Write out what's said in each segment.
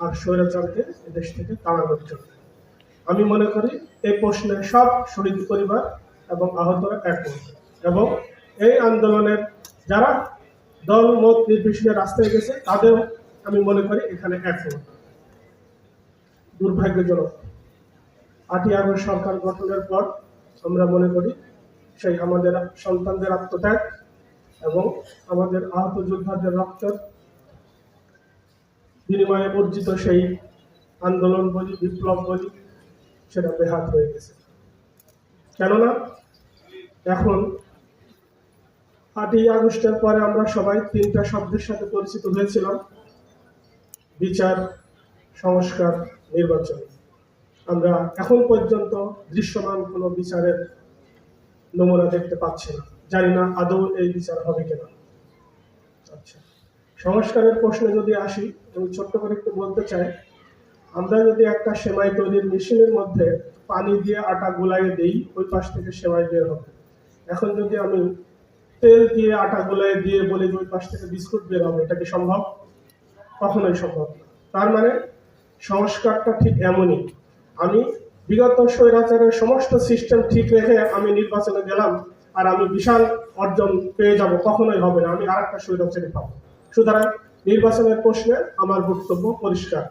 আর স্বৈরাচারকে দেশ থেকে তাড়ানোর জন্য আমি মনে করি এই প্রশ্নে সব শহীদ পরিবার এবং আহতরা একমত এবং এই আন্দোলনের যারা দল মত নির্বিশেষে রাস্তায় গেছে তাদের আমি মনে করি এখানে একমত। দুর্ভাগ্যজনক। আটই আগস্ট সরকার গঠনের পর আমরা মনে করি সেই আমাদের সন্তানদের আত্মত্যাগ এবং আমাদের আহত যোদ্ধাদের রক্ত বিনিময়ে অর্জিত সেই আন্দোলন বলি, বিপ্লব বলি, সেটা বেহাত হয়ে গেছে। কেননা, এখন আটই আগস্টের পরে আমরা সবাই তিনটা শব্দের সাথে পরিচিত হয়েছিলাম, বিচার, সংস্কার, নির্বাচন। আমরা এখন পর্যন্ত দৃশ্যমান কোনো বিচারের নমুনা দেখতে পাচ্ছি না। জানি না আদৌ এই বিচার হবে কিনা। আচ্ছা। সংস্কারের প্রশ্নে যদি আসি, আমি ছোট্ট করে একটু বলতে চাই। আমরা যদি একটা সেমাই তৈরির মেশিনের মধ্যে পানি দিয়ে আটা গুলাইয়ে দিই, ওই পাশ থেকে সেমাই বের হবে। এখন যদি আমি তেল দিয়ে আটা গুলাইয়ে দিয়ে বলি যে ওই পাশ থেকে বিস্কুট বের হবে, এটা কি সম্ভব? কখনোই সম্ভব তার মানে সংস্কারটা ঠিক এমনই। আমি বিগত স্বৈরাচারের সমস্ত সিস্টেম ঠিক রেখে আমি নির্বাচনে গেলাম, আর আমি বিশাল অর্জন পেয়ে যাব, কখনোই হবে না। আমি আর একটা স্বৈরাচারে পাবো। সুতরাং নির্বাচনের প্রশ্নে আমার বক্তব্য পরিষ্কার।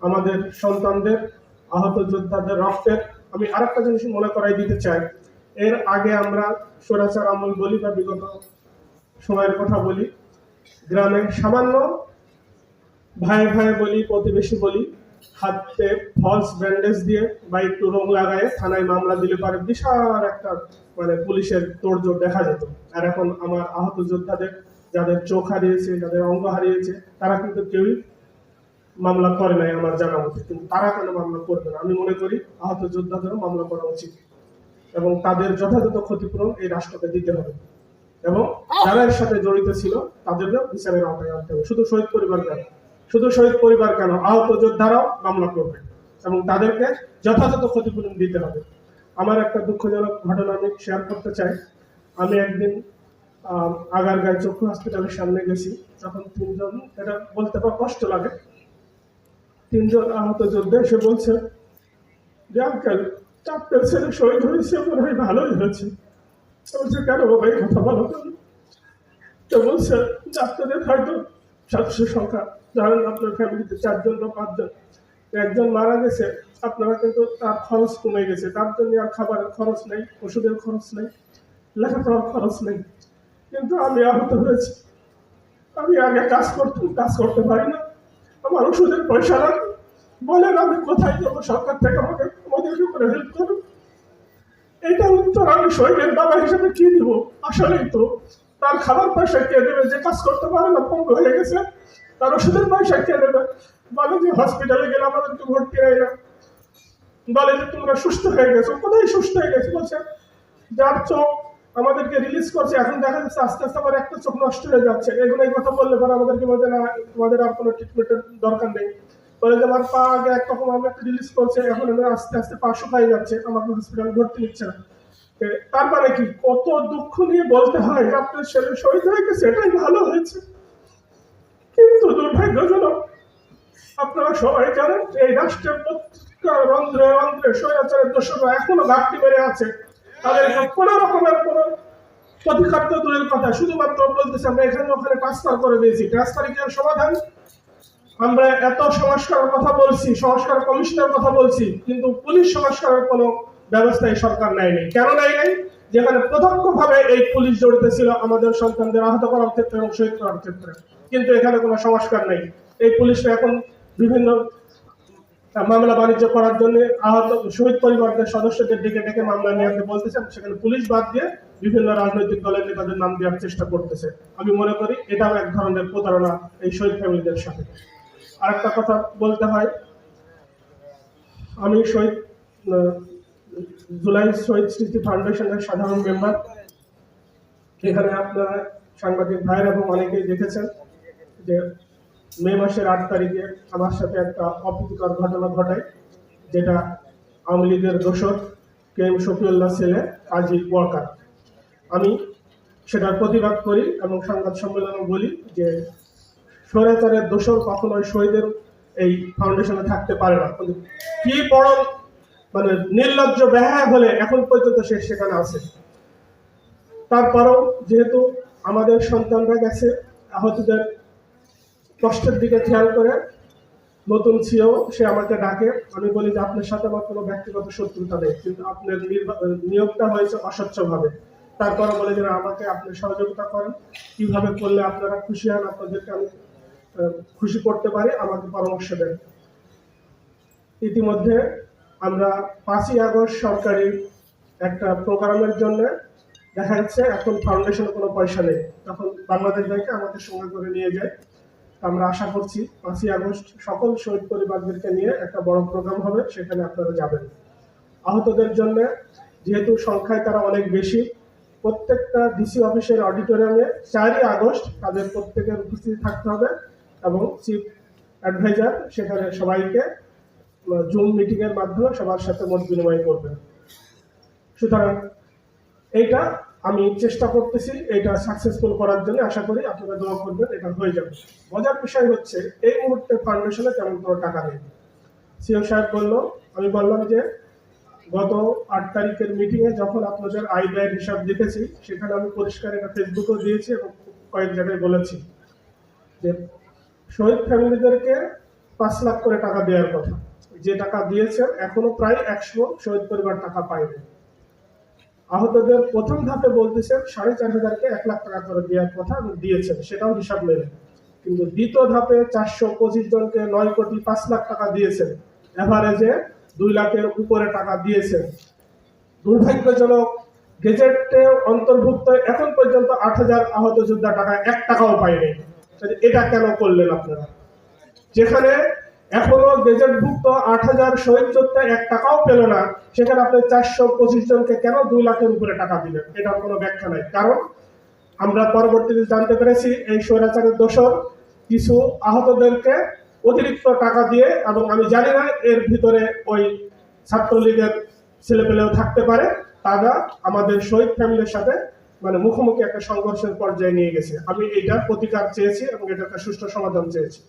আমাদের সন্তানদের, আহত যোদ্ধাদের রক্তের আমি আরেকটা জিনিস মনে করাই দিতে চাই। এর আগে আমরা স্বৈরাচার আমল বলি বা বিগত সময়ের কথা বলি। গ্রামে সামান্য ভাই ভাই বলি, প্রতিবেশী বলি, হাতে ফলস ব্যান্ডেজ দিয়ে বা একটু রং লাগায় থানায় মামলা দিলে পারে বিশাল একটা মানে পুলিশের তোড়জোড় দেখা যেত। আর এখন আমার আহত যোদ্ধাদের যাদের চোখ হারিয়েছে, যাদের অঙ্গ হারিয়েছে, তারা কিন্তু কেউই মামলা করে নাই আমার জানা মতে। কিন্তু তারা কেন মামলা করবে না? আমি মনে করি আহত যোদ্ধাদেরও মামলা করা উচিত। এবং তাদের যথাযথ ক্ষতিপূরণ এই রাষ্ট্রকে দিতে হবে। এবং যারা এর সাথে জড়িত ছিল তাদেরও বিচারের আওতায় আনতে হবে। শুধু শহীদ পরিবার কেন? শুধু শহীদ পরিবার কেন? আহত যোদ্ধারাও মামলা করবে। এবং তাদেরকে যথাযথ ক্ষতিপূরণ দিতে হবে। আমার একটা দুঃখজনক ঘটনা আমি শেয়ার করতে চাই। আমি একদিন আহ, আগারগাঁও চক্ষু হসপিটালের সামনে গেছি। তখন তিনজন এটা বলতে পার কষ্ট লাগে। তিনজন আহত যোদ্ধা এসে বলছে যে আঙ্কেল চারটের ছেলে শহীদ হয়েছে মনে হয় ভালোই হয়েছে। বলছে কেন বাবা এই কথা বলো কেন তো বলছে ডাক্তারের হয়তো সাতশো সংখ্যা। ধরেন আপনার ফ্যামিলিতে চারজন বা পাঁচজন। একজন মারা গেছে আপনারা কিন্তু তার খরচ কমে গেছে। তার জন্য আর খাবারের খরচ নেই ওষুধের খরচ নেই লেখাপড়ার খরচ নেই। কিন্তু আমি আহত হয়েছি। আমি আগে কাজ করতাম, কাজ করতে পারি না। আমার ওষুধের পয়সা লাগে বলেন আমি কোথায় যাব? সরকার থেকে আমাকে আমাদেরকে করে হেল্প করুন। এটা উত্তর আমি শহীদের বাবা হিসেবে কি দিব? আসলেই তো, তার খাবার পয়সা কে দেবে? যে কাজ করতে পারে না, পঙ্গু হয়ে গেছে। তার ওষুধের পয়সা কে দেবে? বলে যে হসপিটালে গেলে আমাদের তো ভর্তি হয় না। বলে যে তোমরা সুস্থ হয়ে গেছো। কোথায় সুস্থ হয়ে গেছো? বলছে, যার চোখ আমাদেরকে রিলিজ করছে, এখন দেখা যাচ্ছে আস্তে আস্তে আমার একটা চোখ নষ্ট হয়ে যাচ্ছে। এগুলো এই কথা বললে পরে আমাদেরকে বলছে, না, তোমাদের আর কোনো ট্রিটমেন্টের দরকার নেই। বলে যে, আমার পা আগে একরকম আমি একটা রিলিজ করছে, এখন আমার আস্তে আস্তে পা শুকাই যাচ্ছে, আমাকে হসপিটাল ভর্তি নিচ্ছে না। তার মানে কি? কত দুঃখ নিয়ে বলতে হয় আপনার ছেলে শহীদ হয়ে গেছে, এটাই ভালো হয়েছে। কিন্তু দুর্ভাগ্যজনক, আপনারা সবাই জানেন এই রাষ্ট্রের প্রত্যেকটা রন্ধ্রে রন্ধ্রে স্বৈরাচারের দোষরা এখনও ঘাটতি বেড়ে আছে। তাদের কোনো রকমের কোনো প্রতিকার তো দূরের কথা শুধুমাত্র বলতেছে, আমরা এখানে ওখানে ট্রান্সফার করে দিয়েছি। ট্রান্সফার সমাধান? আমরা এত সংস্কারের কথা বলছি, সংস্কার কমিশনের কথা বলছি, কিন্তু পুলিশ সংস্কারের কোনো ব্যবস্থা এই সরকার নেয়নি কেন নেয় নাই? যেখানে প্রত্যক্ষভাবে এই পুলিশ জড়িত ছিল আমাদের সন্তানদের আহত করার ক্ষেত্রে এবং শহীদ করার ক্ষেত্রে। কিন্তু এখানে কোনো সংস্কার নেই। এই পুলিশরা এখন বিভিন্ন মামলা বাণিজ্য করার জন্য আহত শহীদ পরিবারদের সদস্যদের ডেকে ডেকে মামলা নিয়ে আসতে বলতেছে। সেখানে পুলিশ বাদ দিয়ে বিভিন্ন রাজনৈতিক দলের নেতাদের নাম দেওয়ার চেষ্টা করতেছে। আমি মনে করি এটাও এক ধরনের প্রতারণা এই শহীদ ফ্যামিলিদের সাথে। আরেকটা কথা বলতে হয়, আমি শহীদ জুলাই শহীদ স্মৃতি ফাউন্ডেশনের সাধারণ মেম্বার। এখানে আপনারা সাংবাদিক ভাইয়ের এবং অনেকেই দেখেছেন যে মে মাসের আট তারিখে আমার সাথে একটা অপ্রীতিকর ঘটনা ঘটায়, যেটা আওয়ামী লীগের দোষর কে এম শফিউল্লাহ ছেলে কাজী ওয়াকার। আমি সেটার প্রতিবাদ করি এবং সংবাদ সম্মেলনে বলি যে স্বৈরাচারের দোষর কখনোই শহীদের এই ফাউন্ডেশনে থাকতে পারে না। কি বড় মানে নির্লজ্জ ব্যয় হলে এখন পর্যন্ত সে সেখানে আছে। তারপরেও যেহেতু আমাদের সন্তানরা গেছে, আহতদের কষ্টের দিকে খেয়াল করে। নতুন ছিল সে আমাকে ডাকে। আমি বলি যে, আপনার সাথে আমার কোনো ব্যক্তিগত শত্রুতা নেই, কিন্তু আপনার নিয়োগটা হয়েছে অস্বচ্ছভাবে। তারপরে বলে যে আমাকে আপনি সহযোগিতা করেন। কীভাবে করলে আপনারা খুশি হন, আপনাদেরকে আমি খুশি করতে পারি, আমাকে পরামর্শ দেন। ইতিমধ্যে আমরা পাঁচই আগস্ট সরকারি একটা প্রোগ্রামের জন্য দেখা যাচ্ছে, এখন ফাউন্ডেশনে কোনো পয়সা নেই। তখন বাংলাদেশ ব্যাংকে আমাদের সঙ্গে করে নিয়ে যায়। আমরা আশা করছি পাঁচই আগস্ট সকল শহীদ পরিবারদেরকে নিয়ে একটা বড় প্রোগ্রাম হবে, সেখানে আপনারা যাবেন। আহতদের জন্য যেহেতু সংখ্যায় তারা অনেক বেশি, প্রত্যেকটা ডিসি অফিসের অডিটোরিয়ামে চারই আগস্ট তাদের প্রত্যেকের উপস্থিতি থাকতে হবে এবং চিফ অ্যাডভাইজার সেখানে সবাইকে জুম মিটিংয়ের মাধ্যমে সবার সাথে মত বিনিময় করবেন। সুতরাং এইটা আমি চেষ্টা করতেছি এটা সাকসেসফুল করার জন্য। আশা করি আপনারা দোয়া করবেন, এটা হয়ে যাবে। মজার বিষয় হচ্ছে, এই মুহূর্তে ফাউন্ডেশনে তেমন কোনো টাকা নেই। সিও সাহেব বলল, আমি বললাম যে, গত আট তারিখের মিটিংয়ে যখন আপনাদের আয় ব্যয়ের হিসাব দেখেছি, সেখানে আমি পরিষ্কার এটা ফেসবুকেও দিয়েছি এবং কয়েক জায়গায় বলেছি যে, শহীদ ফ্যামিলিদেরকে পাঁচ লাখ করে টাকা দেওয়ার কথা। যে টাকা দিয়েছেন, এখনও প্রায় একশো শহীদ পরিবার টাকা পায়নি। আহতদের প্রথম ধাপে বলতেছেন সাড়ে চার হাজারকে এক লাখ টাকা করে দেওয়ার কথা দিয়েছেন, সেটাও হিসাব মেলে কিন্তু দ্বিতীয় ধাপে চারশো পঁচিশ জনকে নয় কোটি পাঁচ লাখ টাকা দিয়েছেন। এভারেজে দুই লাখের উপরে টাকা দিয়েছেন। দুর্ভাগ্যজনক গেজেটে অন্তর্ভুক্ত এখন পর্যন্ত আট হাজার আহত যোদ্ধা টাকা এক টাকাও পায়নি। এটা কেন করলেন আপনারা? যেখানে এখনও গেজেটভুক্ত আট হাজার শহীদ যোদ্ধা এক টাকাও পেল না। সেখানে আপনি চারশো পঁচিশ জনকে কেন দুই লাখের উপরে টাকা দিলেন? এটার কোনো ব্যাখ্যা নাই। কারণ আমরা পরবর্তীতে জানতে পেরেছি, এই স্বৈরাচারের দোষর কিছু আহতদেরকে অতিরিক্ত টাকা দিয়ে এবং আমি জানি না এর ভিতরে ওই ছাত্রলীগের ছেলেপেলেও থাকতে পারে। তারা আমাদের শহীদ ফ্যামিলির সাথে মানে মুখোমুখি একটা সংঘর্ষের পর্যায়ে নিয়ে গেছে। আমি এইটার প্রতিকার চেয়েছি এবং এটা একটা সুষ্ঠু সমাধান চেয়েছি।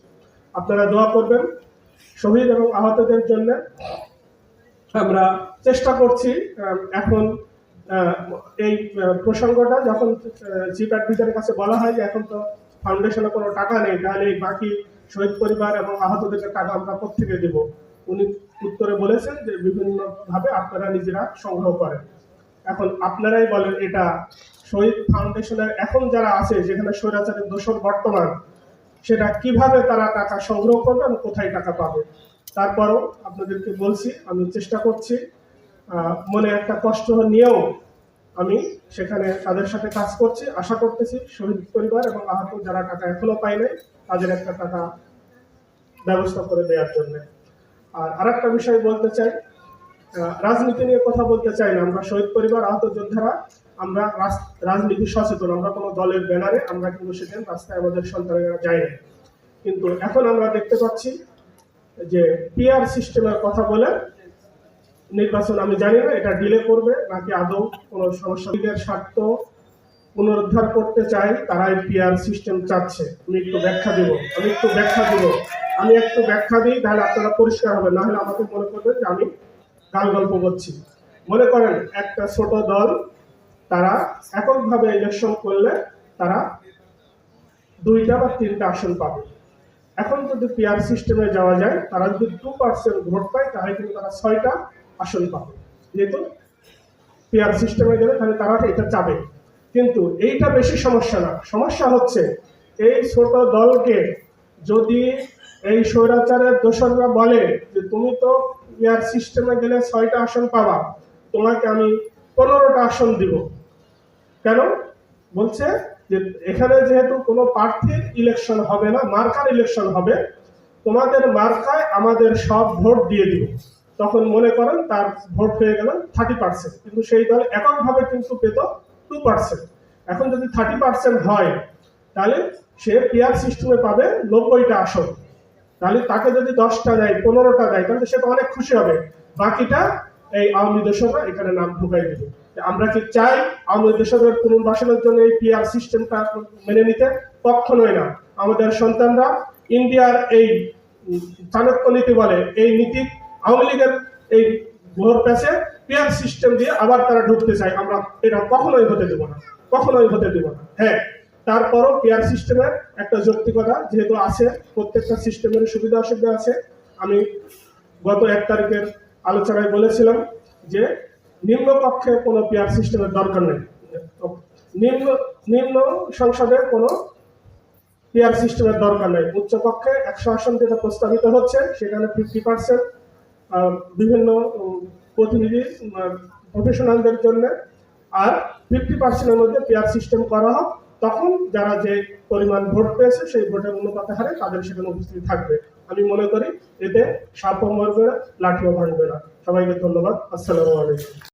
আপনারা দোয়া করবেন। শহীদ এবং আহতদের জন্য আমরা চেষ্টা করছি এখন এই প্রসঙ্গটা যখন চিফ অ্যাডভাইজারের কাছে বলা হয় যে এখন তো ফাউন্ডেশনে কোনো টাকা নেই, তাহলে এই বাকি শহীদ পরিবার এবং আহতদের টাকা আমরা কোথেকে দেব? উনি উত্তরে বলেছেন যে বিভিন্ন ভাবে আপনারা নিজেরা সংগ্রহ করেন। এখন আপনারাই বলেন এটা শহীদ ফাউন্ডেশনের এখন যারা আছে, যেখানে স্বৈরাচারের দোষর বর্তমান সেটা কীভাবে তারা টাকা সংগ্রহ করবে এবং কোথায় টাকা পাবে? তারপরও আপনাদেরকে বলছি, আমি চেষ্টা করছি মনে একটা কষ্ট নিয়েও আমি সেখানে তাদের সাথে কাজ করছি। আশা করতেছি শহীদ পরিবার এবং আহত যারা টাকা এখনও পায় নাই, তাদের একটা টাকা ব্যবস্থা করে দেওয়ার জন্য। আর আরেকটা বিষয় বলতে চাই রাজনীতি নিয়ে কথা বলতে চাই না। আমরা শহীদ পরিবার, আহত যোদ্ধারা আমরা রাজনীতি সচেতন, আমরা কোনো দলের ব্যানারে আমরা কিন্তু সেদিন রাস্তায় আমাদের সন্তানেরা যাই না কিন্তু এখন আমরা দেখতে পাচ্ছি যে পিআর সিস্টেমের কথা বলে নির্বাচন আমি জানি না, এটা ডিলে করবে নাকি আদৌ কোনো সমস্যা। লীগের স্বার্থ পুনরুদ্ধার করতে চাই তারাই পিআর সিস্টেম চাচ্ছে। আমি একটু ব্যাখ্যা দেব, আমি একটু ব্যাখ্যা দেব। আমি একটু ব্যাখ্যা দিই, তাহলে আপনারা পরিষ্কার হবে না হলে আমাকে মনে করবেন যে আমি গাল গল্প করছি। মনে করেন একটা ছোট দল তারা এককভাবে ইলেকশন করলে তারা দুইটা বা তিনটা আসন পাবে। এখন যদি পিআর সিস্টেমে যাওয়া যায়, তারা যদি টু পার্সেন্ট ভোট পায়, তাহলে কিন্তু তারা ছয়টা আসন পাবে। যেহেতু পিআর সিস্টেমে গেলে তাহলে তারা এটা চাবে। কিন্তু এইটা বেশি সমস্যা না। সমস্যা হচ্ছে এই ছোট দলকে যদি এই স্বৈরাচারের দোসররা বলে যে, তুমি তো পিআর সিস্টেমে গেলে ছয়টা আসন পাবা, তোমাকে আমি পনেরোটা আসন দিব। কেন? বলছে যে এখানে যেহেতু কোনো প্রার্থীর ইলেকশন হবে না, মার্কার ইলেকশন হবে, তোমাদের মার্কায় আমাদের সব ভোট দিয়ে দিব। তখন মনে করেন তার ভোট হয়ে গেল থার্টি পার্সেন্ট কিন্তু সেই দল এককভাবে কিন্তু পেত টু পার্সেন্ট এখন যদি থার্টি পার্সেন্ট হয়, তাহলে সে পিয়ার সিস্টেমে পাবে নব্বইটা আসন। তাহলে তাকে যদি দশটা দেয়, পনেরোটা দেয়, তাহলে সে তো অনেক খুশি হবে। বাকিটা এই আওয়ামী দোষরা এখানে নাম ঢুকাই দেবে। আমরা কি চাই আওয়ামী দোষরের পুনর্বাসনের জন্য এই পিআর সিস্টেমটা মেনে নিতে কখনোই না। আমাদের সন্তানরা ইন্ডিয়ার এই চাণক্য নীতি বলে, এই নীতি আওয়ামী লীগের এই ভোট প্যাচে পেয়ার সিস্টেম দিয়ে আবার তারা ঢুকতে চায়। আমরা এটা কখনোই হতে দেবো না, কখনোই হতে দেবো না। হ্যাঁ তারপরও পেয়ার সিস্টেমের একটা যৌক্তিকতা যেহেতু আছে, প্রত্যেকটা সিস্টেমের সুবিধা অসুবিধা আছে। আমি গত এক তারিখের আলোচনায় বলেছিলাম যে নিম্ন কক্ষে কোনো পেয়ার সিস্টেমের দরকার নেই। নিম্ন নিম্ন সংসদে কোনো পেয়ার সিস্টেমের দরকার নেই। উচ্চ কক্ষে একশো আসন যেটা প্রস্তাবিত হচ্ছে, সেখানে ফিফটি পার্সেন্ট বিভিন্ন প্রতিনিধি প্রফেশনালদের জন্য। আর ফিফটি পার্সেন্টের মধ্যে পেয়ার সিস্টেম করা হোক, তখন যারা যে পরিমাণ ভোট পেয়েছে, সেই ভোটের অনুপাতে হারে তাদের সেখানে উপস্থিত থাকবে। আমি মনে করি এতে সাপ মরবে না, লাঠিও ভাঙবে না। সবাইকে ধন্যবাদ। আসসালামু আলাইকুম।